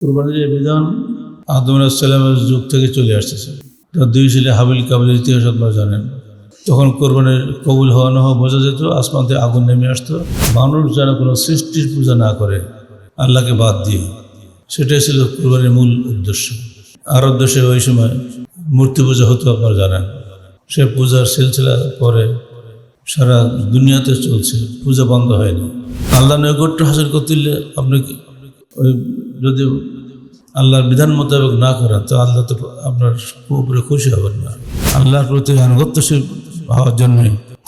কোরবানির এই বিধান আদম আলাহিসাল্লামের যুগ থেকে চলে আসতেছে দুই ছেলে হাবিল কাবিলের ইতিহাস আপনারা জানেন। তখন কোরবানির কবুল হওয়া না হওয়া বোঝা যেত, আসমান থেকে আগুন নেমে আসতো। মানুষ যারা কোনো সৃষ্টির পূজা না করে, আল্লাহকে বাদ দিয়ে, সেটাই ছিল কোরবানির মূল উদ্দেশ্য। আরব দেশে ওই সময় মূর্তি পূজা হতো আপনারা জানেন। সে পূজার সিলসিলা পরে সারা দুনিয়াতে চলছে, পূজা বন্ধ হয়নি। আল্লাহ নৈকট্য হাসিল করতে আপনি ওই যদি আল্লাহর বিধান মোতাবেক না করেন, তো আল্লাহ তো আপনার উপরে খুশি হবেন না। আল্লাহর প্রতি আনুগত্যশীল হওয়ার জন্য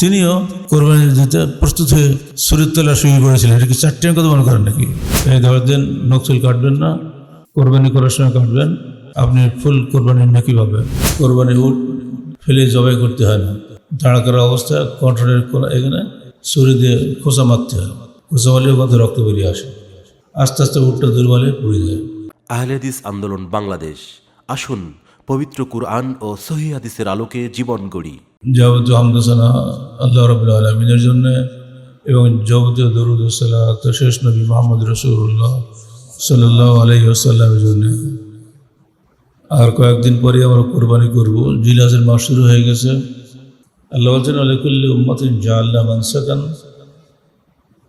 তিনিও কোরবানি দিতে প্রস্তুত হয়ে শরীর তোলা শুরু করেছিলেন এটা কি চারটে কথা মনে করেন নাকি? এই ধর দিন, নকশল কাটবেন না, কোরবানি করার সময় কাটবেন। আপনি ফুল কোরবানি নাকি পাবেন। কোরবানি উঠ ফেলে জবাই করতে হয় না। দাঁড়া করা অবস্থায় কন্ট্রোলের কোনো এখানে ছুরি দিয়ে খোসা মারতে হয়। খোসা মারলেও কত রক্ত বেরিয়ে আসে। আস্তে আস্তে উঠটা দুর্বলে পড়ে যায়। আহলেদিস আন্দোলন বাংলাদেশ। আসুন পবিত্র কুরআন ও সহি হাদিসের আলোকে জীবন গড়ি। যাবতীয় হামদাসানা আল্লাহ রবুল্লা আলমিনের জন্য এবং যাবতীয় দরুদ সালাত শেষ নবী মোহাম্মদ রসুল্লাহ সাল্লাহ আলহি আসাল্লামের জন্য। আর কয়েকদিন পরে আমরা কোরবানি করব। জিলাসের মাস শুরু হয়ে গেছে। আল্লাহ বলছেন উম্মতিন জাল্লা মানসাকান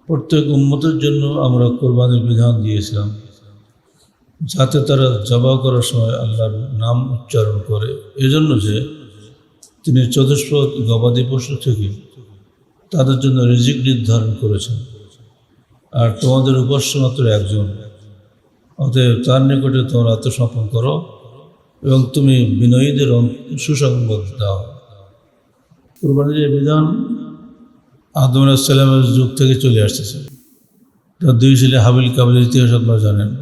প্রত্যেক উম্মতের জন্য আমরা কোরবানির বিধান দিয়েছিলাম, যাতে তারা জবা করার সময় আল্লাহর নাম উচ্চারণ করে। এজন্য যে তিনি চতুষ্প গবাদি পশু থেকে তাদের জন্য রিজিক নির্ধারণ করেছেন। আর তোমাদের উপাস্য মাত্র একজন, অতএব তার নিকটে তোমরা আত্মসমর্পণ করো এবং তুমি বিনয়ীদের সুসংবাদ দাও। কোরবানির বিধান আদম আলাহিসাল্লামের যুগ থেকে চলে আসতেছে। তার দুই ছেলে হাবিল কাবিলের ইতিহাস আপনারা জানেন।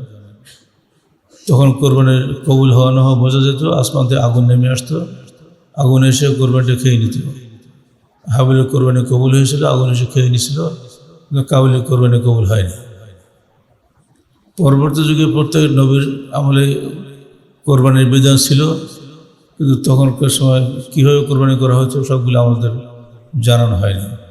তখন কোরবানির কবুল হওয়া না হওয়া বোঝা যেত, আসমান থেকে আগুন নেমে আসতো। আগুন এসে কোরবানিটা খেয়ে নিত। হাবিলের কোরবানি কবুল হয়েছিল, আগুন এসে খেয়ে নিছিল। কাবিলের কোরবানি কবুল হয়নি। পরবর্তী যুগে প্রত্যেক নবীর আমলে কোরবানির বিধান ছিল। কিন্তু তখনকার সময় কীভাবে কোরবানি করা হয়েছে, সবগুলো আমাদের জানানো হয়নি।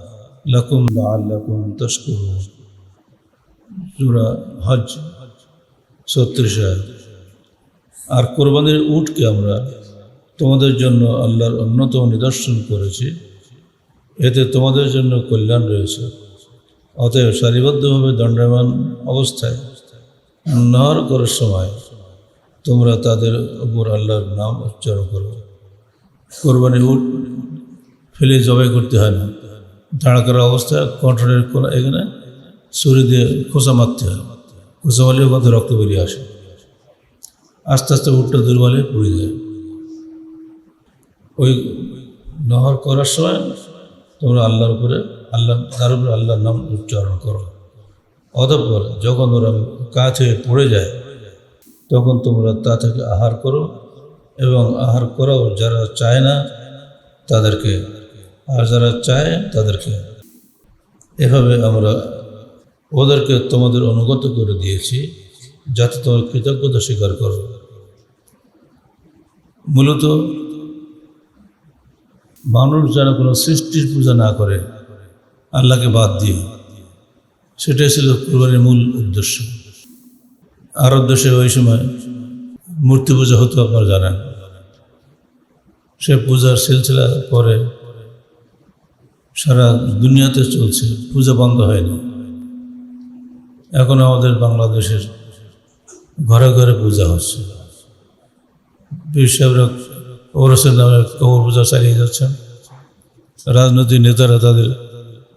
লকুম লাল্লাকুম তস্কুর সুরা হজ ছত্রিশ আর কোরবানির উটকে আমরা তোমাদের জন্য আল্লাহর অন্যতম নিদর্শন করেছি। এতে তোমাদের জন্য কল্যাণ রয়েছে। অতএব সারিবদ্ধভাবে দণ্ডায়মান অবস্থায় নহর করার সময় তোমরা তাদের উপর আল্লাহর নাম উচ্চারণ করো। কোরবানি উট ফেলে জবাই করতে হয় না। দাঁড়া করা অবস্থায় কন্ট্রোলের কোনো এখানে ছুরি দিয়ে খোসা মারতে হয়। খোসা মারলেও কত রক্ত বেরিয়ে আসে। আস্তে আস্তে উটটা দুর্বলে পড়ে যায়। ওই নহর করার সময় তোমরা আল্লাহর উপরে, আল্লাহ, তার উপরে আল্লাহর নাম উচ্চারণ করো। অতঃপর যখন ওরা কাজ হয়ে পড়ে যায়, তখন তোমরা তা থেকে আহার করো এবং আহার করাও যারা চায় না, তাদেরকে আর যারা চায় তাদেরকে। এভাবে আমরা ওদেরকে তোমাদের অনুগত করে দিয়েছি, যাতে তোমার কৃতজ্ঞতা স্বীকার করো। মূলত মানুষ যেন কোনো সৃষ্টির পূজা না করে, আল্লাহকে বাদ দিয়ে। সেটাই ছিল কোরবানির মূল উদ্দেশ্য। আরব দেশে ওই সময় মূর্তি পূজা হতো আপনারা জানেন। সে পূজার সিলসিলা পরে সারা দুনিয়াতে চলছে, পূজা বন্ধ হয়নি। এখন আমাদের বাংলাদেশের ঘরে ঘরে পূজা হচ্ছে। সাহেবরা ওরসের নামে কবর পূজা চালিয়ে যাচ্ছেন। রাজনৈতিক নেতারা তাদের,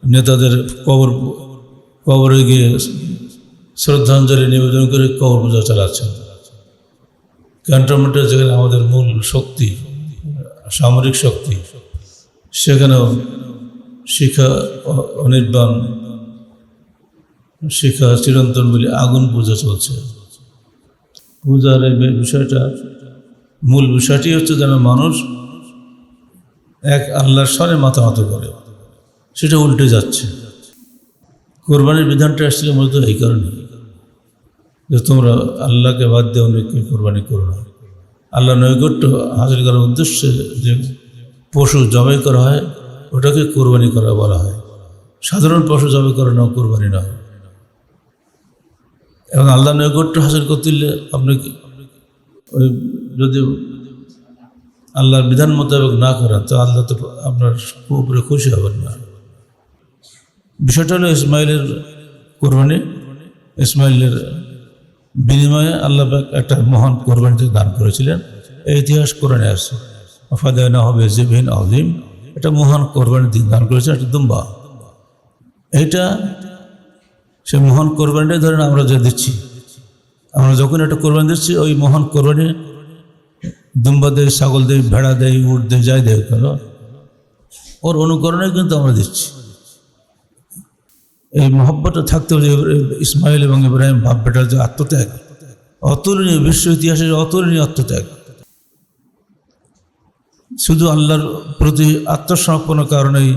নেতাদের কবর, কবরে গিয়ে শ্রদ্ধাঞ্জলি নিবেদন করে কবর পূজা চালাচ্ছেন। ক্যান্টনমেন্টের যেখানে আমাদের মূল শক্তি, সামরিক শক্তি, সেখানেও শিখা অনির্বাণ, শিখা চিরন্তন বলে আগুন পূজা চলছে। পূজার এই বিষয়টা, মূল বিষয়টি হচ্ছে যেন মানুষ এক আল্লাহর স্বরে মাথা মতো করে। সেটা উল্টে যাচ্ছে। কোরবানির বিধানটা আসছিল মূলত এই কারণে যে তোমরা আল্লাহকে বাদ দিয়ে অনেককে কোরবানি করো না। আল্লাহ নৈকট্য হাজির করার উদ্দেশ্যে যে পশু জবাই করা হয় ওটাকে কোরবানি করা বলা হয়। সাধারণ পশু করা না কোরবানি নয়। এবং আল্লাহ নৈকট্য হাসিল করতে হলে আপনি ওই যদি আল্লাহর বিধান মোতাবেক না করেন, তো আল্লাহ তো আপনার উপরে খুশি হবেন না। বিষয়টা হলো ইসমাইলের কোরবানি। ইসমাইলের বিনিময়ে আল্লাহ একটা মহান কোরবানিতে দান করেছিলেন। এই ইতিহাস কোরআনে আছে। ফাদায়না হবে জিবিন আজিম এটা মহান কোরবানি দিন দান করেছে একটা দুম্বা। এইটা সে মহান কোরবানিটাই ধরেন আমরা যে দিচ্ছি। আমরা যখন একটা কোরবানি দিচ্ছি, ওই মহান কোরবানি দুম্বা দেয়, ছাগল দেয়, ভেড়া দেয়, উট দেয়, যাই দেয়, কেন? ওর অনুকরণে কিন্তু আমরা দিচ্ছি। এই মহব্বতটা থাকতে হবে ইসমাইল এবং ইব্রাহিম বাপ বেটার যে আত্মত্যাগ, অতুলনীয় বিশ্ব ইতিহাসের অতুলনীয় আত্মত্যাগ। শুধু আল্লাহর প্রতি আত্মসমর্পণের কারণেই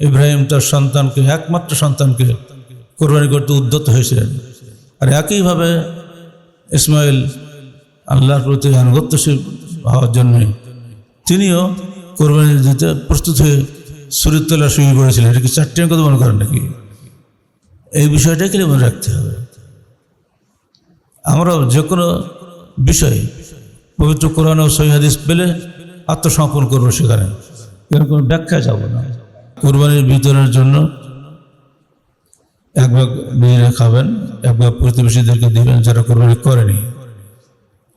ইব্রাহিম তার সন্তানকে, একমাত্র সন্তানকে কোরবানি করতে উদ্যত হয়েছিলেন। আর একইভাবে ইসমাইল আল্লাহর প্রতি আনুগত্যশীল হওয়ার জন্যই তিনিও কোরবানি দিতে প্রস্তুত হয়ে শরীর তোলা শুরু করেছিলেন। এটা কি চারটি কথা মনে করেন নাকি? এই বিষয়টাকে মনে রাখতে হবে। আমরা যে কোনো বিষয়ে পবিত্র কোরআন ও সহি হাদিস পেলে আত্মসমর্পণ করব সেখানে। কোনো ব্যাখ্যা যাব না। কোরবানির বিতরণের জন্য এক ভাগ নিজেরা খাবেন এক ভাগ প্রতিবেশীদেরকে দিবেন যারা কোরবানি করেনি।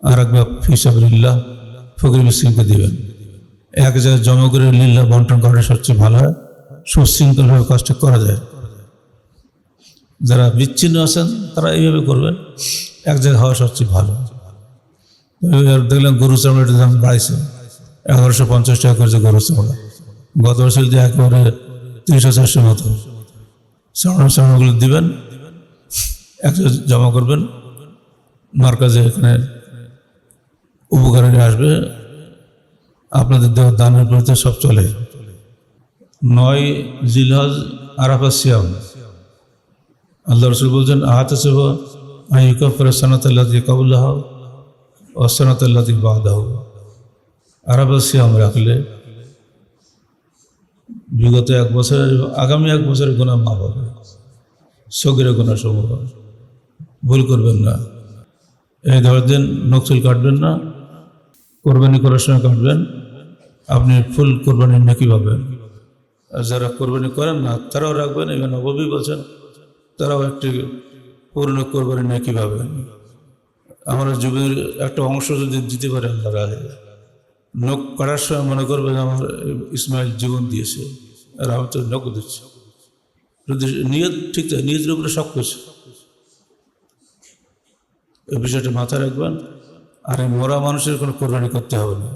আর এক ভাগ ফিসাবুল্লাহ ফকির মিসকিনকে দিবেন। এক জায়গায় জমা করে লিল্লা বন্টন করাটা সবচেয়ে ভালো হয় সুশৃঙ্খলভাবে কাজটা করা যায়। যারা বিচ্ছিন্ন আছেন তারা এইভাবে করবেন এক জায়গায় হওয়া সবচেয়ে ভালো। দেখলাম গরু চামড়াটার দাম বাড়াইছে এগারোশো পঞ্চাশ টাকা করেছে গরু চামড়া গত বছর দিয়ে একেবারে তিনশো চারশো মতো চামড়া চামড়াগুলো দিবেন এক জায়গায় জমা করবেন, মার্কাজে এখানে উপকারে আসবে। আপনাদের দেওয়া দানের প্রতি সব চলে। নয় জিলহজ আরাফা সিয়াম। আল্লাহ রসুল বলছেন, আহাত সেব আইকফর সনাত আল্লাহ কবুল্লাহ ও সনাত আল্লাহ বাদাহ। আরাফা সিয়াম রাখলে বিগত এক বছরের, আগামী এক বছরের গোনা মাপ হবে। সগিরে গোনা সমূহ। ভুল করবেন না। এই দশ দিন নকশল কাটবেন না। কোরবানি করার সময় কাটবেন। আপনি ফুল কোরবানির নাকি পাবেন। আর যারা কোরবানি করেন না, তারাও রাখবেন। এবং নবী বলছেন, তারাও একটি পূর্ণ কোরবানি নাকি পাবেন। আমরা যুগের একটা অংশ যদি দিতে পারেন রাহে নখ কাটার সময় মনে করবেন আমার ইসমাইল জীবন দিয়েছে, আর আমি তো নখ দিচ্ছি যদি নিয়ত ঠিক আছে নিয়তের উপরে সব কিছু এই বিষয়টা মাথায় রাখবেন, আর এই মরা মানুষের কোনো কোরবানি করতে হবে না।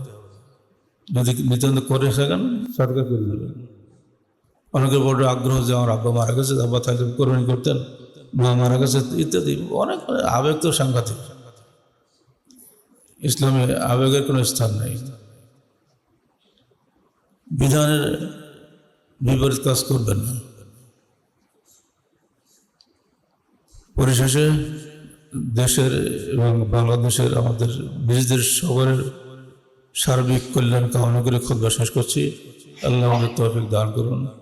যদি নিতান্ত করে থাকেন সরকার করে দেবেন অনেকের বড় আগ্রহ যে আমার আব্বা মারা গেছে, আব্বা তাহলে কোরবানি করতেন, মা মারা গেছে, ইত্যাদি। অনেক আবেগ তো সাংঘাতিক। ইসলামে আবেগের কোনো স্থান নেই। বিধানের বিপরীত কাজ করবেন না। পরিশেষে দেশের এবং বাংলাদেশের আমাদের নিজেদের সবার সার্বিক কল্যাণ কামনা করে খুব শেষ করছি। আল্লাহ আমাদের তফিক দান করুন।